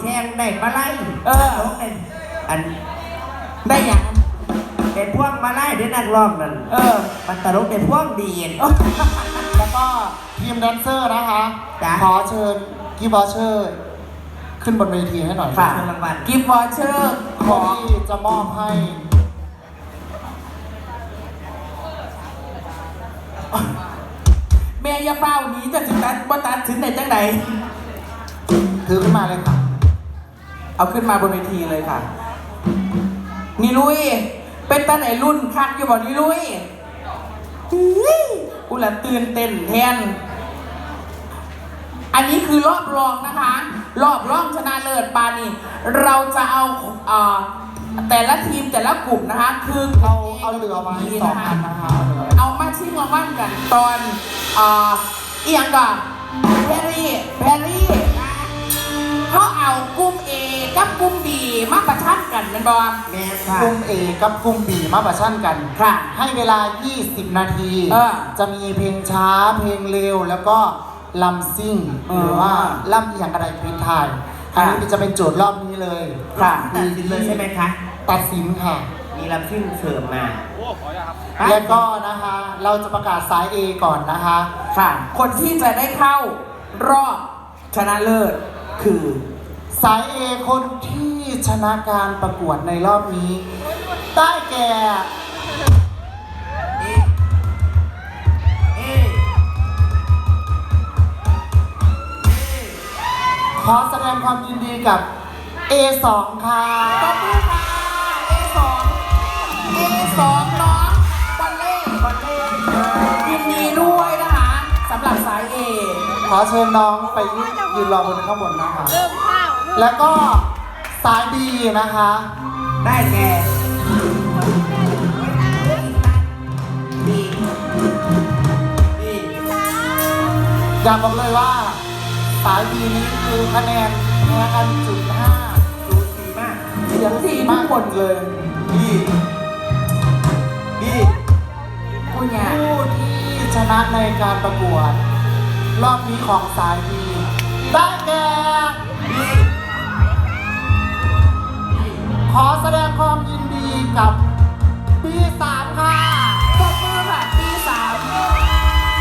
แข่งได้มาไล่เออตลกเป็นอันได้หยัง เป็นพวกมาไล่เด้นักร้องนั่นเออ มันตลกเป็นพวกดีน แล้วก็ทีมแดนเซอร์นะคะ จ้ะ ขอเชิญกีบอเชอร์ ขึ้นบนเวทีให้หน่อยค่ะเชิญรางวัลกิฟต์วอเชอร์ขขออที่จะมอบให้เมียอยาเฝ้าหนี้จะถึงนั้นบ่ตัดถึงไหนจังไหน ถือขึ้นมาเลยค่ะ เอาขึ้นมาบนเวทีเลยค่ะ นี่ลุย เป็นตาไหนรุ่นคักอยู่บ่นี่ลุยอุ๊ยกูละตื่นเต้นแทน อันนี้คือรอบรองนะคะ รอบรองชนะเลิศปานี่เราจะเอาเอ่อแต่ละทีมแต่ละกลุ่มนะคะ คือเราเอาเหลือไว้สองอันนะคะเอาเหลือไว้เอามาชิงรางวัลกันตอนเอ่อเอียงกับแพรรี่แพรรี่เขาเอากลุ่ม A กับกลุ่ม B มาประชันกันแมันบอลแม่ค่ะ กลุ่มเอกับกลุ่มบีมาประชันกัน ค่ะให้เวลา 20 นาที เออจะมีเพลงช้า เพลงเร็ว แล้วก็ลำซิ่ง เออหรือว่าล่ำอย่างอะไรพินทายอันนี้จะเป็นโจทย์รอบนี้เลยค่ะ ตัดสินเลยใช่ไหมคะ ตัดสินค่ะ มีลำซิ่งเสริมมา แล้วก็นะคะ เราจะประกาศสาย A ก่อนนะคะ ค่ะ คนที่จะได้เข้ารอบชนะเลิศคือ สาย A คนที่ชนะการประกวดในรอบนี้ ได้แก่เอขอแสดงความยินดีกับ A2 ค่ะตบมือค่ะ A2 A2 น้องบอลเล่บอลเล่ยินดีด้วยนะคะสำหรับสาย A ขอเชิญน้องไปยืนรอบนข้างบนนะคะ แล้วก็สาย B นะคะ ได้แก่ดีดีอยากบอกเลยว่าสาย B นี้คือคะแนนแพ้กันจุดห้าดูดีมากเสียงทีทุกคนเลยดีดีคุณเนี่ยผู้ที่ชนะในการประกวด รอบนี้ของสาย B ได้แก่ดี ขอแสดงความยินดีกับ B3 ค่ะตบมือค่ะปีสาม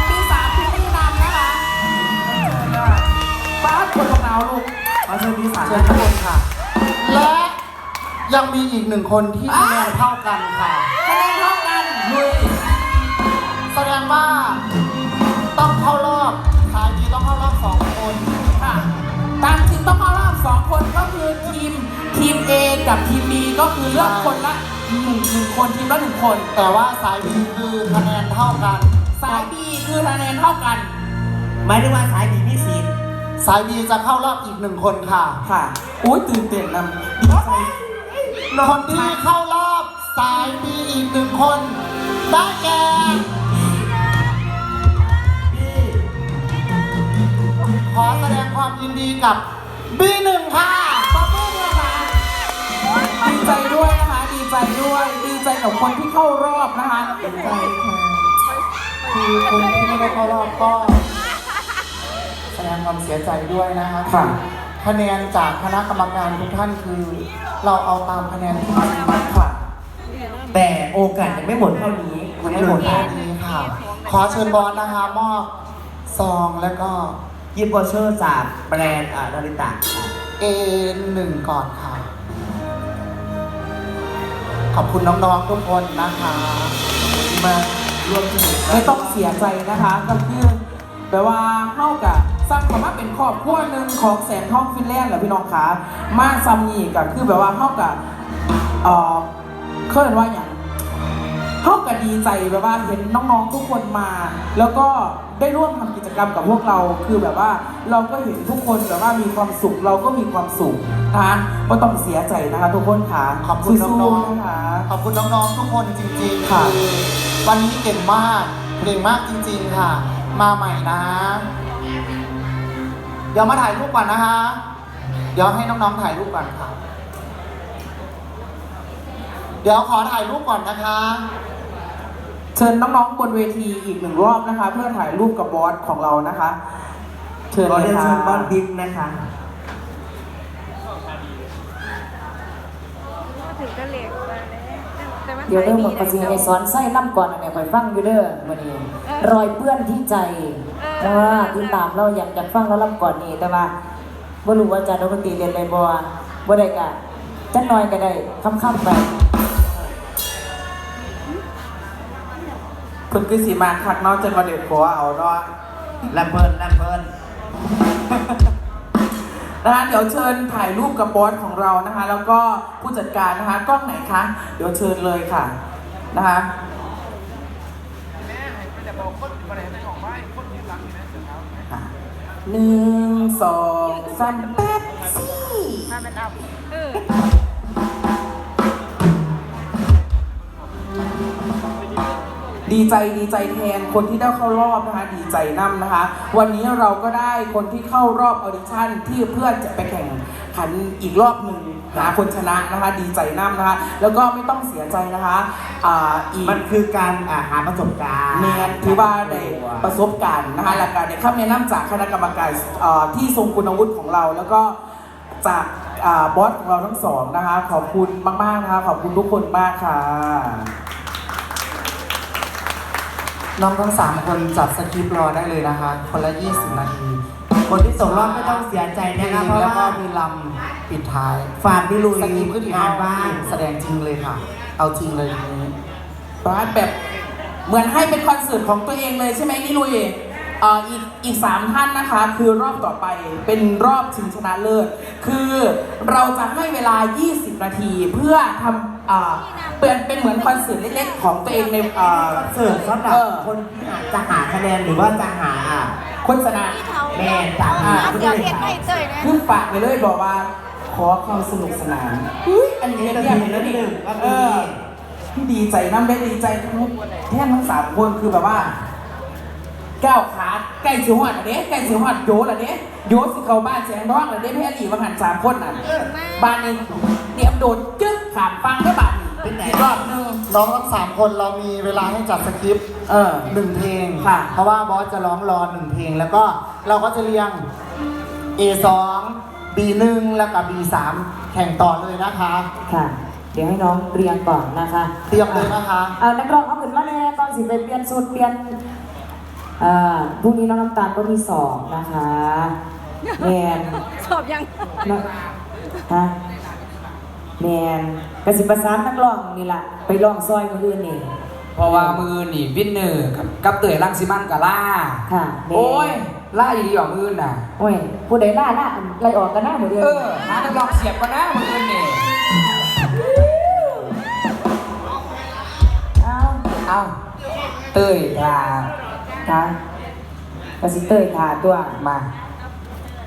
ปีสามที่นี่นำนะคะป้าดคนลงหนาวลูกขอเชิญดีสามเชิญทุกคนค่ะ และยังมีอีกหนึ่งคนที่คะแนนเท่ากันค่ะ คะแนนเท่ากันลุยแสดงว่า กับทีม B ก็คือเลือกคนละหนึ่งหนึ่งคนทีมละหนึ่งคน แต่ว่าสายดีคือคะแนนเท่ากัน สาย B คือคะแนนเท่ากัน หมายถึงว่าสายดีมีศีลสายดีจะเข้ารอบอีกหนึ่งคนค่ะ ค่ะอุ้ยตื่นเต้นนะดีใจคนที่เข้ารอบสายดีอีกหนึ่งคนได้แก่ดีขอแสดงความยินดีกับ B1 ค่ะขอบคุณนะคะดี ใจด้วยนะคะ ดีใจด้วย ดีใจกับคนที่เข้ารอบนะคะ ดีใจค่ะคือคนที่ไม่ได้เข้ารอบก็ แสดงความเสียใจด้วยนะคะค่ะ คะแนนจากคณะกรรมการทุกท่านคือ เราเอาตามคะแนนที่จริงค่ะ แต่โอกาสยังไม่หมดเท่านี้ยังไม่หมดเท่านี้ค่ะ ขอเชิญบอสนะคะมอบซองแล้วก็ยิปวอเชอร์จากแบรนด์อ่านาริตะ A1 ก่อนค่ะ ขอบคุณน้องๆทุกคนนะคะมาร่วมสนุกไม่ต้องเสียใจนะคะก็คือแปลว่าเข้ากับสร้างความเป็นครอบครัวหนึ่งของแสนทองฟินแลนด์เหรอพี่น้องคะมาซัมนี่ก็คือแบบว่าเข้ากับเอ่อเคยว่าอย่าง เข้ากับดีใจแบบว่าเห็นน้องๆทุกคนมา แล้วก็ได้ร่วมทำกิจกรรมกับพวกเรา คือแบบว่าเราก็เห็นทุกคนแบบว่ามีความสุขเราก็มีความสุขนะคะก็ต้องเสียใจนะคะทุกคนค่ะขอบคุณน้สู้องๆนะคะๆขอบคุณน้องๆทุกคนจริงๆค่ะอวันนี้เก่งมากเก่งมากจริง ๆค่ะ มาใหม่นะ เดี๋ยวมาถ่ายรูปก่อนนะคะ เดี๋ยวให้น้องๆถ่ายรูปก่อนค่ะเดี๋ยวขอถ่ายรูปก่อนนะคะ เชิญน้องๆบนเวทีอีกหนึ่งรอบนะคะ เพื่อถ่ายรูปกับบอสของเรานะคะ เชิญขอเลเรียยนค่ะเชิญบอสบิ๊กนะคะขถึงจะเหล็กไปแต่ว่าเดี๋ยวเริ่มหมดภาษีในสอนไส้ล่ำก่อนอันเนี่ยคอยฟังอยู่เด้อวันนี้รอยเปื้อนที่ใจแต่ว่าที่ตามเราอยากอยากฟังเราล่ำก่อนนี่แต่ว่าบ่รู้ว่าอาจารย์ดนตรีเรียนอะไรบ่บ่ได้กะจักหน่อยก็ได้ค่ำๆไป คุณคือสีมาคักเนอกจนมาเด็กผัวเอาเนาะลำเพลินลำเพลิน นะคะเดี๋ยวเชิญถ่ายรูปกับบอสของเรานะคะ แล้วก็ผู้จัดการนะคะกล้องไหนคะเดี๋ยวเชิญเลยค่ะนะคะอะหนึ่งสองสามแป๊บซี่ มาเป็นอับเออ ดีใจดีใจแทนคนที่ได้เข้ารอบนะคะ ดีใจนํนะคะ วันนี้เราก็ได้คนที่เข้ารอบออดิชั่นที่เพื่อจะไปแข่งขันอีกรอบหนึ่งหาคนชนะนะคะ ดีใจนํนะคะ แล้วก็ไม่ต้องเสียใจนะคะอ่าอีกมันคือการอ่าหาประสบการณ์เนียนถือว่าได้ประสบการณ์นะคะและการได้คำแนะนำจากคณะกรรมการเอ่อที่ทรงคุณวุฒิของเรา แล้วก็จากอ่าบอสของเราทั้งสองนะคะ ขอบคุณมากๆนะคะขอบคุณทุกคนมากค่ะ น้องทั้งสามคนจับสคริปต์รอได้เลยนะคะ คนละ 20 นาที คนที่ตกรอบไม่ต้องเสียใจเพลนะงครับเพราะแล้วก็ว่ามีลำปิดท้ายฝากพี่ลุยสคริปต์ก็ถืองานบ้านแสดงจริงเลยค่ะ เอาจริงเลยทีนี้ร้านแบบเหมือนให้เป็นคอนเสิร์ตของตัวเองเลยใช่ไหมนี่ลุยเอ่ออีกอีกสามท่านนะคะ คือรอบต่อไปเป็นรอบชิงชนะเลิศ คือเราจะให้เวลา 20 นาทีเพื่อทำ อ่าเปลี่ยนเป็นเหมือนคอนเสิร์ตเล็กๆของตัวเองในอ่า เสิร์ฟสำหรับเออ คนที่อาจจะหาคะแนนหรือว่าจะหาอะโฆษณา แม่จากอ่า เดี๋ยวเห็นไม่เตยนะขึ้นฝากไปเลยบอกว่า ขอความสนุกสนานอุ้ยอันนี้เรียบแล้วนี่เออพี่ดีใจน้ำได้ดีใจทั้งแท่นทั้งสามคนคือแบบว่าก้าวขาใกล้สิหอดอะเด้ใกล้สิหอดโยละเด้โยสิเข้าบ้านแสงร้องละเด้แม่หลีว่าหันสามคนน่ะบ้านนี้เตรียมโดนจึ๊ก ขามฟังก็บ้านนี้เป็นไหนรอบหนึง น้องทั้งสามคนเรามีเวลาให้จัดสคริปต์เออหนึ่งเพลงค่ะ เพราะว่าบอสจะร้องรอหนึ่งเพลง แล้วก็เราก็จะเรียง A2 B1 แล้วกับ B3 แข่งต่อเลยนะคะ ค่ะ เดี๋ยวให้น้องเรียงก่อนนะคะเตรียมเลยนะคะ เอานักร้องเขาขึ้นมาแน่ตอนสิไปเปลี่ยนสูตรเปลี่ยนอ่าพรุ่งนี้น้องน้ำตาลก็มีสอบนะคะแมนสอบยังนะฮะ แมนกสิประสานนักร้องนี่ล่ะไปร้องซอยคนอื่นนี่ เพราะว่ามือนี่วินเนอร์กับกับเตยลังสิมันกับล่าค่ะแม่นโอ้ยล่าอยู่ดีกว่ามือน่ะ โอ้ยผู้ใดล่าล่าไล่ออกกันหน้าหมดเลยเออหานักร้องเสียบกันนะมือนี่เอาเอาเตยทาค่ะกสิเตยถาตัวมา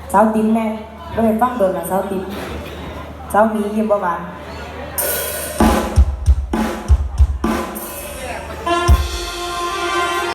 เช้าติ้มแม่ไม่ได้ฟังโดนนะเช้าติ้ม เช้ามียิ้มประมาน